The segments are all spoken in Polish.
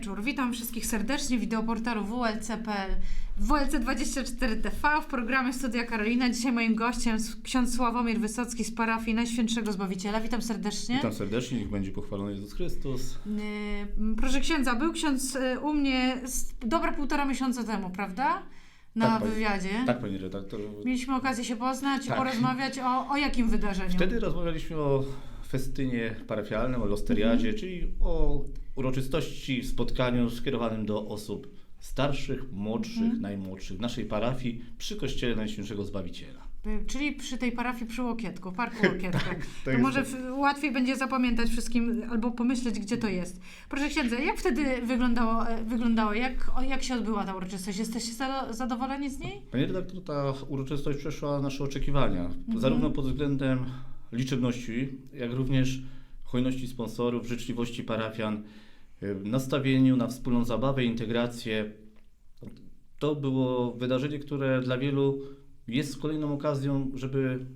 wieczór. Witam wszystkich serdecznie. Wideoportalu WLC.pl WLC24TV w programie Studia Karolina. Dzisiaj moim gościem jest ksiądz Sławomir Wysocki z parafii Najświętszego Zbawiciela. Witam serdecznie. Witam serdecznie, niech będzie pochwalony Jezus Chrystus. Yy, Proszę księdza, był ksiądz yy, u mnie z dobre półtora miesiąca temu, prawda? Na Tak, pani- wywiadzie. Tak, panie redaktor. Mieliśmy okazję się poznać i Tak. porozmawiać o, o jakim wydarzeniu? Wtedy rozmawialiśmy o festynie parafialnym, o losteriadzie, Mhm. czyli o uroczystości, spotkaniu skierowanym do osób starszych, młodszych, Mhm. najmłodszych w naszej parafii przy Kościele Najświętszego Zbawiciela. Czyli przy tej parafii przy Łokietku, Parku Łokietku. Tak, to To może to. łatwiej będzie zapamiętać wszystkim albo pomyśleć, gdzie to jest. Proszę księdza, jak wtedy wyglądało, e, wyglądało jak, jak się odbyła ta uroczystość? Jesteście za- zadowoleni z niej? Panie redaktor, ta uroczystość przeszła nasze oczekiwania, Mhm. zarówno pod względem liczebności, jak również hojności sponsorów, życzliwości parafian, y, nastawieniu na wspólną zabawę, integrację. To było wydarzenie, które dla wielu jest kolejną okazją, żeby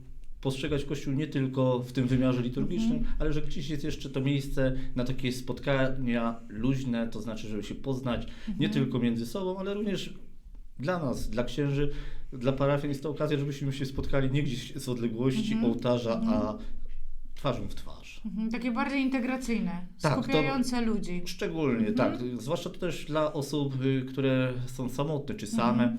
postrzegać Kościół nie tylko w tym wymiarze liturgicznym, Mhm. ale że gdzieś jest jeszcze to miejsce na takie spotkania luźne, to znaczy, żeby się poznać nie Mhm. tylko między sobą, ale również dla nas, dla księży, dla parafian jest to okazja, żebyśmy się spotkali nie gdzieś z odległości Mhm. ołtarza, Mhm. a twarzą w twarz. Mhm, takie bardziej integracyjne, Tak, to- skupiające ludzi. Szczególnie, Mhm. tak. Zwłaszcza to też dla osób, y, które są samotne czy same. Mhm.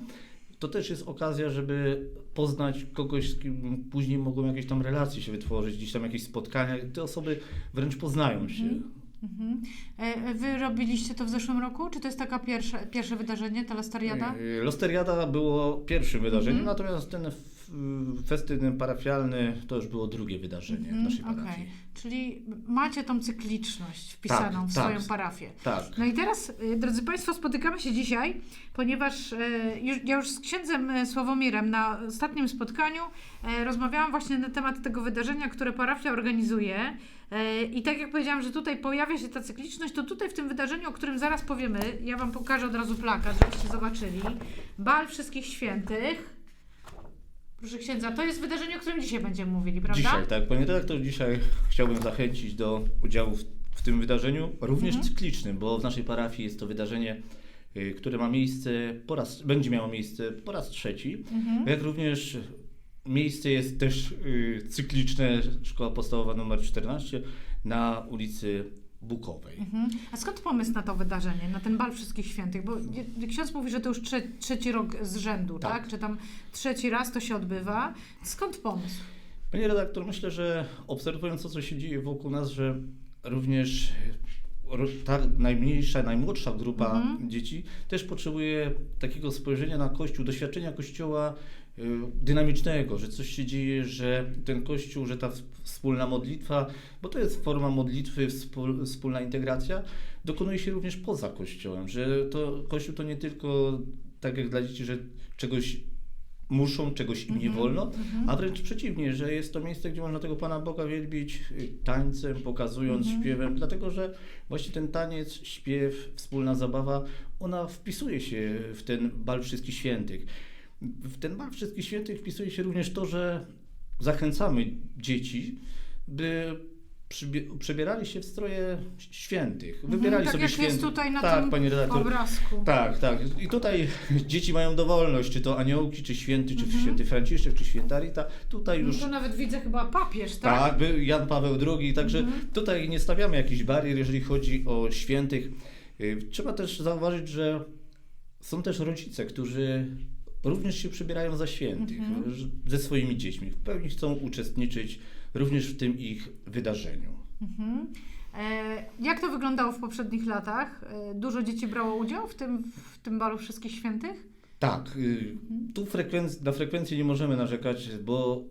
To też jest okazja, żeby poznać kogoś, z kim później mogą jakieś tam relacje się wytworzyć, gdzieś tam jakieś spotkania. Te osoby wręcz poznają się. Mhm. Mhm. E, Wy robiliście to w zeszłym roku? Czy to jest taka pierwsze, pierwsze wydarzenie, ta Lastariada? Y, Losteriada było pierwszym wydarzeniem, Mhm. natomiast ten festyn parafialny to już było drugie wydarzenie w Mhm, naszej parafii. Czyli macie tą cykliczność wpisaną Tak, w tak. swoją parafię. Tak. No i teraz, y, drodzy Państwo, spotykamy się dzisiaj, ponieważ y, już, ja już z księdzem y, Sławomirem na ostatnim spotkaniu rozmawiałam właśnie na temat tego wydarzenia, które parafia organizuje. I tak jak powiedziałam, że tutaj pojawia się ta cykliczność, to tutaj w tym wydarzeniu, o którym zaraz powiemy, ja Wam pokażę od razu plakat, żebyście zobaczyli. Bal Wszystkich Świętych. Proszę księdza, to jest wydarzenie, o którym dzisiaj będziemy mówili, prawda? Dzisiaj, tak. Panie redaktor, dzisiaj chciałbym zachęcić do udziału w, w tym wydarzeniu, również Mhm. cyklicznym, bo w naszej parafii jest to wydarzenie, y, które ma miejsce po raz, będzie miało miejsce po raz trzeci. Mhm. Jak również miejsce jest też y, cykliczne, szkoła podstawowa numer 14 na ulicy Bukowej. Mhm. A skąd pomysł na to wydarzenie, na ten bal wszystkich świętych? Bo ksiądz mówi, że to już trze trzeci rok z rzędu, tak. Tak. Czy tam trzeci raz to się odbywa. Skąd pomysł? Panie redaktor, myślę, że obserwując to, co się dzieje wokół nas, że również ta najmniejsza, najmłodsza grupa Mhm. dzieci też potrzebuje takiego spojrzenia na Kościół, doświadczenia Kościoła y, dynamicznego, że coś się dzieje, że ten Kościół, że ta wspólna modlitwa, bo to jest forma modlitwy, wspól, wspólna integracja, dokonuje się również poza Kościołem, że to Kościół to nie tylko tak jak dla dzieci, że czegoś muszą, czegoś im nie Mhm, wolno, mhm. a wręcz przeciwnie, że jest to miejsce, gdzie można tego Pana Boga wielbić y, tańcem, pokazując, Mhm. śpiewem, dlatego że właśnie ten taniec, śpiew, wspólna zabawa, ona wpisuje się w ten bal Wszystkich Świętych. W ten bal Wszystkich Świętych wpisuje się również to, że zachęcamy dzieci, by przebierali się w stroje świętych. Wybierali tak sobie jak świętych. jest tutaj na tak, tym pani redaktor. obrazku. Tak, tak. I tutaj dzieci mają dowolność, czy to aniołki, czy święty, czy Mhm. święty Franciszek, czy święta Rita. Tutaj No już. to nawet widzę chyba papież, tak? Tak, Jan Paweł II, także Mhm. tutaj nie stawiamy jakichś barier, jeżeli chodzi o świętych. Y, Trzeba też zauważyć, że są też rodzice, którzy również się przybierają za świętych Mhm. ze swoimi dziećmi. W pełni chcą uczestniczyć również w tym ich wydarzeniu. Mhm. E, jak to wyglądało w poprzednich latach? E, dużo dzieci brało udział w tym, w tym balu wszystkich świętych? Tak, y, tu frekwenc- na frekwencję nie możemy narzekać, bo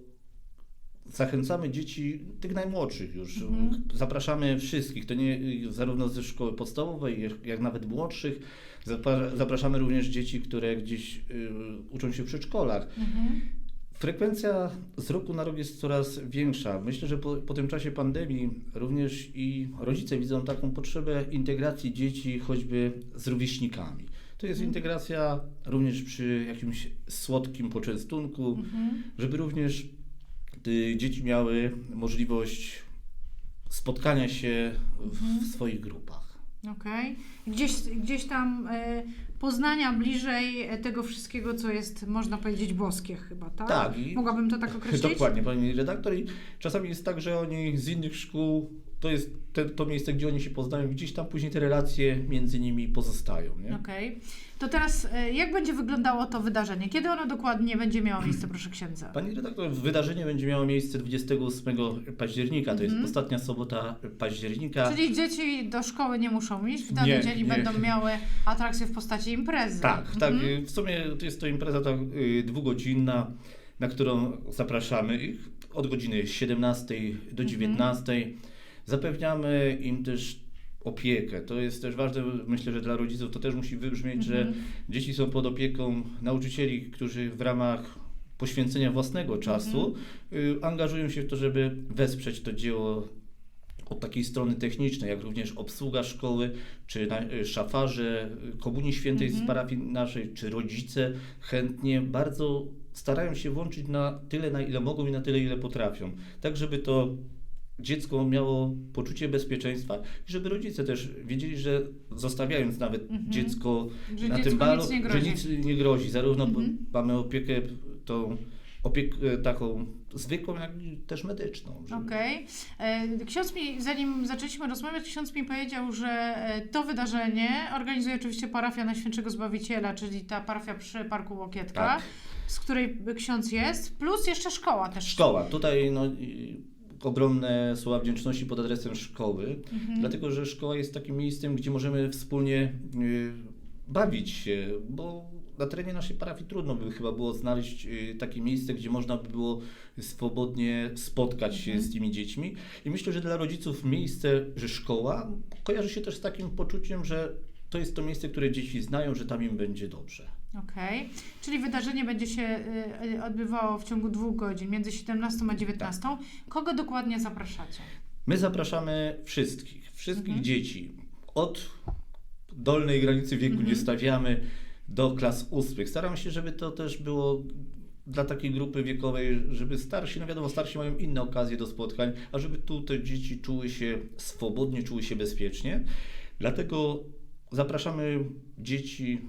zachęcamy dzieci, tych najmłodszych już. Mhm. Zapraszamy wszystkich, to nie y, zarówno ze szkoły podstawowej, jak- jak nawet młodszych. Zapra- Zapraszamy również dzieci, które gdzieś y, uczą się w przedszkolach. Mhm. Frekwencja z roku na rok jest coraz większa. Myślę, że po, po tym czasie pandemii również i rodzice widzą taką potrzebę integracji dzieci choćby z rówieśnikami. To jest Mhm. integracja również przy jakimś słodkim poczęstunku, Mhm. żeby również dzieci miały możliwość spotkania się w, Mhm. w swoich grupach. Okej. Gdzieś, gdzieś tam e, poznania bliżej e, tego wszystkiego, co jest, można powiedzieć, boskie chyba, tak? Tak, i- Mogłabym to tak określić? Dokładnie, pani redaktor. I czasami jest tak, że oni z innych szkół, to jest te, to miejsce, gdzie oni się poznają, gdzieś tam później te relacje między nimi pozostają. Okej. To teraz, e, jak będzie wyglądało to wydarzenie? Kiedy ono dokładnie będzie miało miejsce, proszę księdza? Pani redaktor, wydarzenie będzie miało miejsce 28 października, to jest Mhm. ostatnia sobota października. Czyli dzieci do szkoły nie muszą iść, w dany Nie, dzień nie. będą miały atrakcje w postaci imprezy. Tak, tak. Mhm. y, W sumie to jest to impreza tak, y, dwugodzinna, na którą zapraszamy ich od godziny 17 do Mhm. 19. Zapewniamy im też opiekę. To jest też ważne, myślę, że dla rodziców to też musi wybrzmieć, że Mhm. dzieci są pod opieką nauczycieli, którzy w ramach poświęcenia własnego czasu Mhm. y, angażują się w to, żeby wesprzeć to dzieło od takiej strony technicznej, jak również obsługa szkoły, czy y, szafarze y, Komunii Świętej Mhm. z parafii naszej, czy rodzice chętnie bardzo starają się włączyć na tyle, na ile mogą i na tyle, ile potrafią. Tak, żeby to dziecko miało poczucie bezpieczeństwa i żeby rodzice też wiedzieli, że zostawiając nawet Mhm. dziecko Że na tym balu, nic że nic nie grozi. Zarówno Mhm. mamy opiekę tą opiekę taką zwykłą, jak i też medyczną. żeby- Okej. E, Ksiądz mi, zanim zaczęliśmy rozmawiać, ksiądz mi powiedział, że e, to wydarzenie organizuje oczywiście parafia Najświętszego Zbawiciela, czyli ta parafia przy Parku Łokietka, Tak. z której ksiądz jest, plus jeszcze szkoła też. Szkoła. Tutaj no, ogromne słowa wdzięczności pod adresem szkoły, Mhm. dlatego że szkoła jest takim miejscem, gdzie możemy wspólnie y, bawić się, bo na terenie naszej parafii trudno by chyba było znaleźć y, takie miejsce, gdzie można by było swobodnie spotkać się Mhm. z tymi dziećmi. I myślę, że dla rodziców miejsce, że szkoła kojarzy się też z takim poczuciem, że to jest to miejsce, które dzieci znają, że tam im będzie dobrze. Okej. Czyli wydarzenie będzie się y, y, odbywało w ciągu dwóch godzin, między 17 a 19. Kogo dokładnie zapraszacie? My zapraszamy wszystkich, wszystkich Mhm. dzieci. Od dolnej granicy wieku Mhm. nie stawiamy do klas ósmych. Staramy się, żeby to też było dla takiej grupy wiekowej, żeby starsi, no wiadomo, starsi mają inne okazje do spotkań, a żeby tu te dzieci czuły się swobodnie, czuły się bezpiecznie. Dlatego zapraszamy dzieci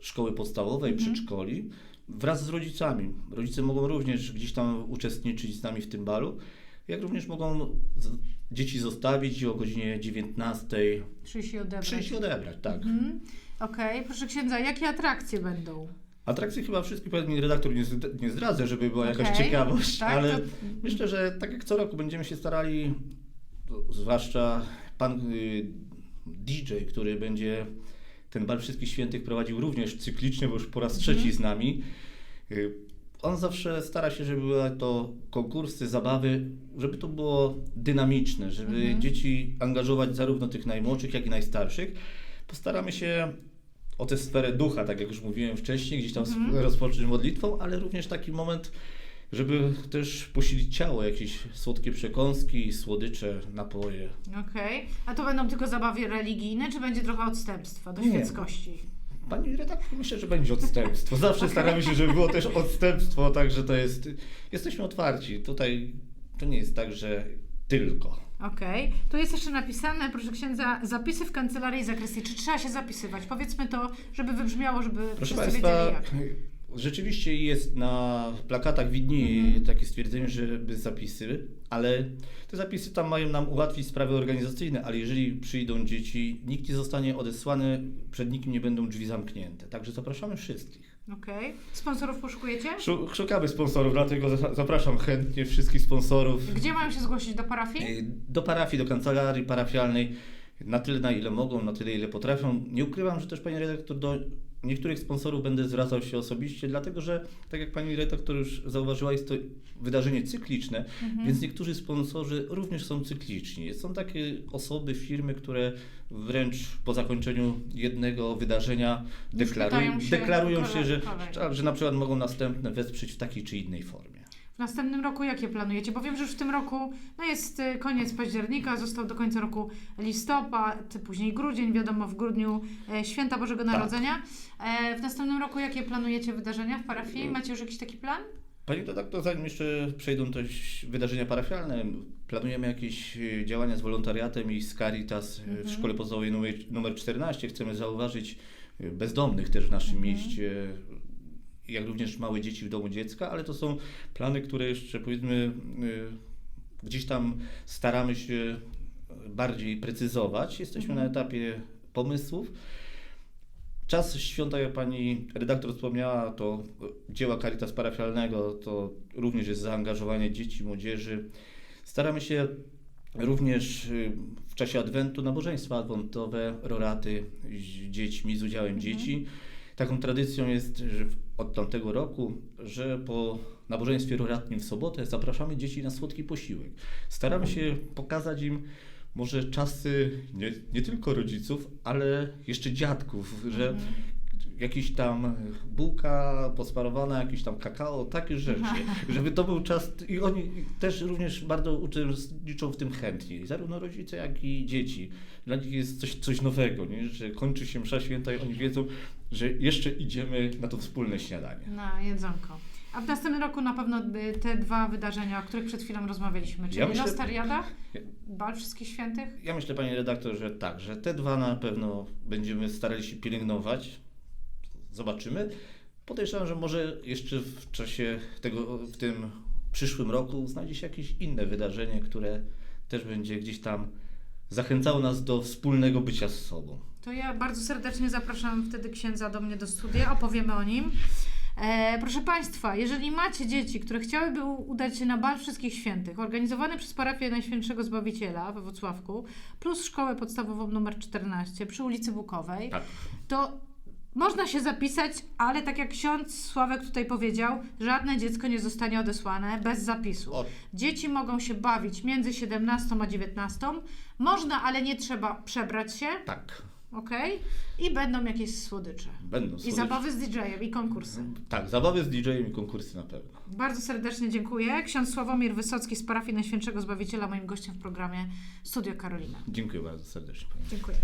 szkoły podstawowej, Mhm. przedszkoli wraz z rodzicami. Rodzice mogą również gdzieś tam uczestniczyć z nami w tym balu, jak również mogą dzieci zostawić i o godzinie 19 Przyjść i odebrać. przyjść i odebrać, tak. Mhm. Okej. Proszę księdza, jakie atrakcje będą? Atrakcji chyba wszystkich pani redaktor nie, nie zdradzę, żeby była jakaś Okej, ciekawość, tak, ale to- myślę, że tak jak co roku będziemy się starali, zwłaszcza pan y, DJ, który będzie ten bal wszystkich świętych prowadził również cyklicznie, bo już po raz trzeci z nami. Y, On zawsze stara się, żeby były to konkursy, zabawy, żeby to było dynamiczne, żeby Mhm. dzieci angażować zarówno tych najmłodszych, jak i najstarszych. Postaramy się o tę sferę ducha, tak jak już mówiłem wcześniej, gdzieś tam sp- rozpocząć modlitwą, ale również taki moment, żeby też posilić ciało, jakieś słodkie przekąski, słodycze, napoje. Okej. A to będą tylko zabawy religijne, czy będzie trochę odstępstwa do Nie. świeckości? Pani redaktor, myślę, że będzie odstępstwo. Zawsze staramy się, żeby było też odstępstwo, także to jest, jesteśmy otwarci. Tutaj to nie jest tak, że tylko. Okej. Tu jest jeszcze napisane, proszę księdza, zapisy w kancelarii zakrystii. Czy trzeba się zapisywać? Powiedzmy to, żeby wybrzmiało, żeby Proszę wszyscy Państwa, wiedzieli jak. Rzeczywiście jest na plakatach widnieje Mhm. takie stwierdzenie, żeby zapisy, ale te zapisy tam mają nam ułatwić sprawy organizacyjne, ale jeżeli przyjdą dzieci, nikt nie zostanie odesłany, przed nikim nie będą drzwi zamknięte. Także zapraszamy wszystkich. Okej. Sponsorów poszukujecie? Szu- Szukamy sponsorów, dlatego za- zapraszam chętnie wszystkich sponsorów. Gdzie mają się zgłosić? Do parafii? Y, Do parafii, do kancelarii parafialnej, na tyle na ile mogą, na tyle ile potrafią. Nie ukrywam, że też Pani redaktor do niektórych sponsorów będę zwracał się osobiście, dlatego że, tak jak Pani redaktor już zauważyła, jest to wydarzenie cykliczne, Mhm. więc niektórzy sponsorzy również są cykliczni. Są takie osoby, firmy, które wręcz po zakończeniu jednego wydarzenia deklarują, się deklarują się, że, że na przykład mogą następne wesprzeć w takiej czy innej formie. W następnym roku jakie planujecie? Bo wiem, że już w tym roku no jest y, koniec października, został do końca roku listopad, później grudzień, wiadomo w grudniu e, święta Bożego Tak. Narodzenia. E, w następnym roku jakie planujecie wydarzenia w parafii? Macie już jakiś taki plan? Pani redaktor, zanim jeszcze przejdą też wydarzenia parafialne, planujemy jakieś e, działania z wolontariatem i z Caritas e, w szkole podstawowej numer, numer 14. Chcemy zauważyć bezdomnych też w naszym mieście, jak również małe dzieci w domu dziecka, ale to są plany, które jeszcze powiedzmy e, gdzieś tam staramy się bardziej precyzować. Jesteśmy na etapie pomysłów. Czas świąta, jak pani redaktor wspomniała, to dzieła Caritas Parafialnego, to również jest zaangażowanie dzieci, młodzieży. Staramy się również y, w czasie Adwentu nabożeństwa adwentowe, roraty z dziećmi, z udziałem dzieci. Taką tradycją jest, że od tamtego roku, że po nabożeństwie roratnim w sobotę zapraszamy dzieci na słodki posiłek. Staramy się pokazać im może czasy nie, nie tylko rodziców, ale jeszcze dziadków, że jakiś tam bułka posmarowana, jakiś tam kakao, takie rzeczy, żeby to był czas i oni też również bardzo uczestniczą w tym chętnie, zarówno rodzice, jak i dzieci. Dla nich jest coś, coś nowego, nie? że kończy się msza święta i oni wiedzą, że jeszcze idziemy na to wspólne śniadanie. Na jedzonko. A w następnym roku na pewno y, te dwa wydarzenia, o których przed chwilą rozmawialiśmy, czyli Ja myślę- Nostariada, Bal Wszystkich Świętych. Ja myślę, panie redaktor, że tak, że te dwa na pewno będziemy starali się pielęgnować. Zobaczymy. Podejrzewam, że może jeszcze w czasie tego, w tym przyszłym roku znajdzie się jakieś inne wydarzenie, które też będzie gdzieś tam zachęcało nas do wspólnego bycia z sobą. To ja bardzo serdecznie zapraszam wtedy księdza do mnie do studia, opowiemy o nim. E, proszę Państwa, jeżeli macie dzieci, które chciałyby udać się na Bal Wszystkich Świętych, organizowany przez parafię Najświętszego Zbawiciela we Wrocławku, plus szkołę podstawową numer 14 przy ulicy Bukowej, Tak. to można się zapisać, ale tak jak ksiądz Sławek tutaj powiedział, żadne dziecko nie zostanie odesłane bez zapisu. O, Dzieci mogą się bawić między 17 a 19. Można, ale nie trzeba przebrać się, tak. ok? I będą jakieś słodycze. Będą I słodycze. zabawy z DJ-em i konkursy. Tak, zabawy z DJ-em i konkursy na pewno. Bardzo serdecznie dziękuję. Ksiądz Sławomir Wysocki z parafii Najświętszego Zbawiciela, moim gościem w programie Studio Karolina. Dziękuję bardzo serdecznie. Pani. Dziękuję.